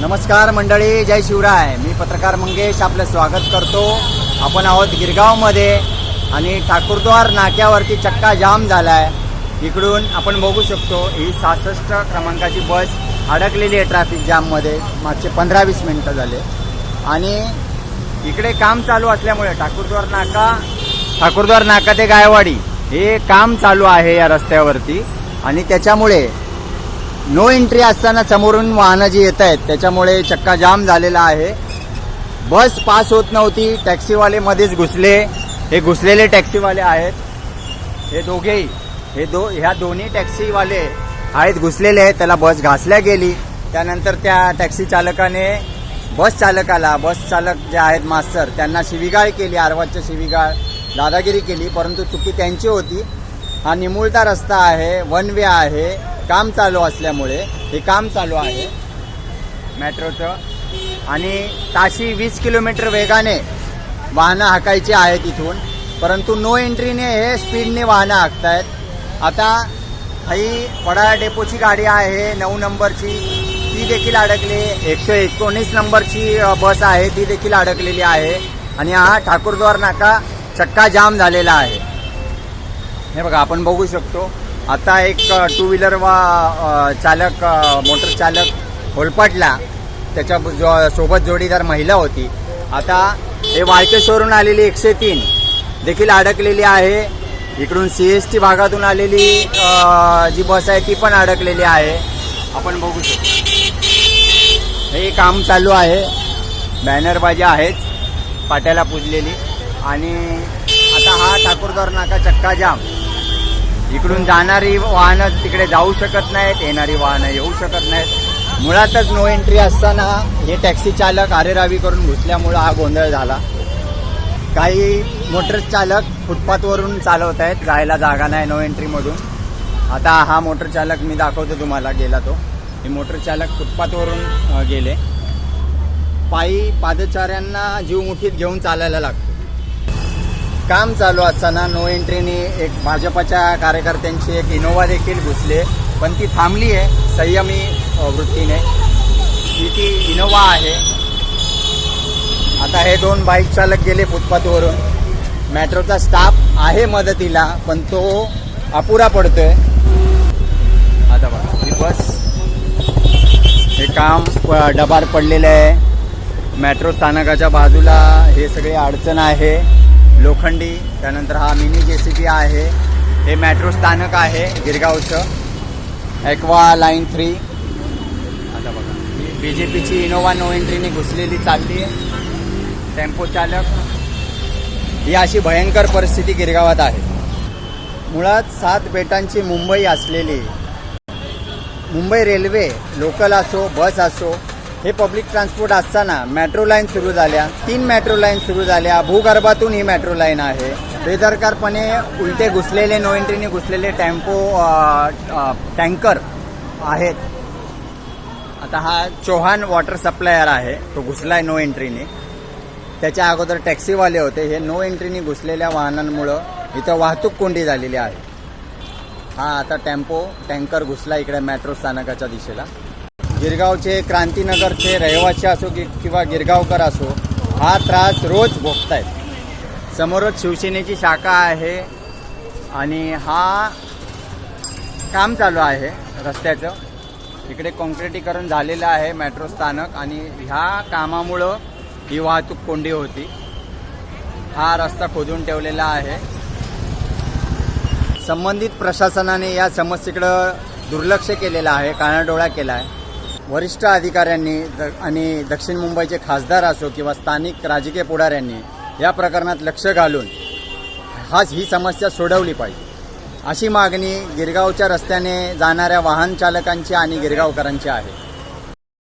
नमस्कार मंडळी जय शिवराय. मी पत्रकार मंगेश आपलं स्वागत करतो. आपण आहोत गिरगावमध्ये आणि ठाकूरद्वार नाक्यावरती चक्का जाम झाला आहे इकडून आपण बघू शकतो ही सहासष्ट क्रमांकाची बस अडकलेली आहे ट्रॅफिक जाममध्ये मागचे पंधरा वीस मिनटं झाले. आणि इकडे काम चालू असल्यामुळे ठाकूरद्वार नाका ठाकूरद्वार नाका ते गायवाडी हे काम चालू आहे या रस्त्यावरती. आणि त्याच्यामुळे नो एंट्री असताना समोरून वाहनं जी येत आहेत. त्याच्यामुळे चक्का जाम झालेला आहे. बस पास होत नव्हती. टॅक्सीवाले मध्येच घुसले. हे घुसलेले टॅक्सीवाले आहेत. हे दोघेही हे दो ह्या दोन्ही टॅक्सीवाले आहेत घुसलेले आहेत. त्याला बस घासल्या गेली. त्यानंतर त्या टॅक्सी चालकाने बस चालकाला बस चालक जे आहेत मास्तर त्यांना शिवीगाळ केली आरवाच्या शिवीगाळ दादागिरी केली. परंतु चुकी त्यांची होती. हा निमुळता रस्ता आहे वन वे आहे. काम चालू असल्यामुळे हे काम चालू आहे. मेट्रोचं. आणि ताशी वीस किलोमीटर वेगाने वाहनं हाकायची आहेत इथून. परंतु नो एंट्रीने हे स्पीडने वाहनं हाकतायत. आता ही वडाळा डेपोची गाडी आहे नऊ नंबरची. ती देखील अडकली. एकशे एकोणीस नंबरची बस आहे ती देखील अडकलेली आहे. आणि हा ठाकूरद्वार नाका चक्का जाम झालेला आहे. हे बघा आपण बघू शकतो. आता एक टू व्हीलर वा चालक मोटर चालक होलपटला त्याच्या जो सोबत जोडीदार महिला होती. आता हे वाळकेश्वरून आलेली एकशे तीन. देखील अडकलेली आहे. इकडून सी एस टी भागातून आलेली जी बस आहे ती पण अडकलेली आहे. आपण बघू शकतो. हे काम चालू आहे. बॅनरबाजी आहेच पाट्याला पुजलेली. आणि आता हा ठाकूरदार नाका चक्का जाम. इकडून जाणारी वाहनं तिकडे जाऊ शकत नाहीत येणारी वाहनं येऊ शकत नाहीत. मुळातच नो एंट्री असताना हे टॅक्सी चालक आरेरावी करून घुसल्यामुळं हा गोंधळ झाला. काही मोटर चालक फुटपाथवरून चालवत आहेत जायला जागा नाही नो एंट्रीमधून आता हा मोटर चालक मी दाखवतो तुम्हाला गेला तो. हे मोटर चालक फुटपाथवरून गेले. पायी पादचाऱ्यांना जीव मुठीत घेऊन चालायला लागतो. काम चालू असताना नो एंट्रीने एक भाजपच्या कार्यकर्त्यांची एक इनोवा देखील घुसले पण ती थांबली आहे संयमी वृत्तीने. ही ती इनोवा आहे. आता हे दोन बाईक चालक गेले फुटपाथवरून. मेट्रोचा स्टाफ आहे मदतीला पण तो अपुरा पडतोय. आता बघा ही बस हे काम प- डबार पडलेलं आहे. मेट्रो स्थानकाच्या बाजूला हे सगळे अडचण आहे. लोखंडी त्यानंतर हा मिनी जे सी बी आहे. हे मेट्रो स्थानक आहे गिरगावचं. एक्वा लाईन थ्री आता बघा. बी जे पीची इनोवा नो एंट्रीने घुसलेली चालली आहे. टेम्पो चालक. ही अशी भयंकर परिस्थिती गिरगावात आहे. मुळात सात बेटांची मुंबई असलेली. मुंबई रेल्वे लोकल असो बस असो हे पब्लिक ट्रान्सपोर्ट असताना मेट्रो लाईन सुरू झाल्या. तीन मेट्रो लाईन सुरू झाल्या. भूगर्भातून ही मेट्रो लाईन आहे. बेदरकारपणे उलटे घुसलेले नो एंट्रीने घुसलेले टेम्पो टँकर आहेत. आता हा चौहान वॉटर सप्लायर आहे. तो घुसलाय नो. एंट्रीने त्याच्या अगोदर टॅक्सीवाले होते. हे नो एंट्रीने घुसलेल्या वाहनांमुळं इथं वाहतूक कोंडी झालेली आहे. हा आता टेम्पो टँकर घुसला इकडे मेट्रो स्थानकाच्या दिशेला. गिरगावचे क्रांतीनगरचे रहिवासी असो कि किंवा गिरगावकर असो हा त्रास रोज भोगतायत. समोरच शिवसेनेची शाखा आहे आणि हा काम चालू आहे रस्त्याचं. इकडे कॉन्क्रिटीकरण झालेलं आहे मेट्रो स्थानक आणि ह्या कामामुळं ही वाहतूक कोंडी होती. हा रस्ता खोदून ठेवलेला आहे. संबंधित प्रशासनाने या समस्येकडं दुर्लक्ष केलेलं आहे कानाडोळा केला आहे वरिष्ठ अधिकाऱ्यांनी द आणि दक्षिण मुंबईचे खासदार असो किंवा स्थानिक राजकीय पुढाऱ्यांनी या प्रकरणात लक्ष घालून हाच ही समस्या सोडवली पाहिजे. अशी मागणी गिरगावच्या रस्त्याने जाणाऱ्या वाहन चालकांची आणि गिरगावकरांची आहे.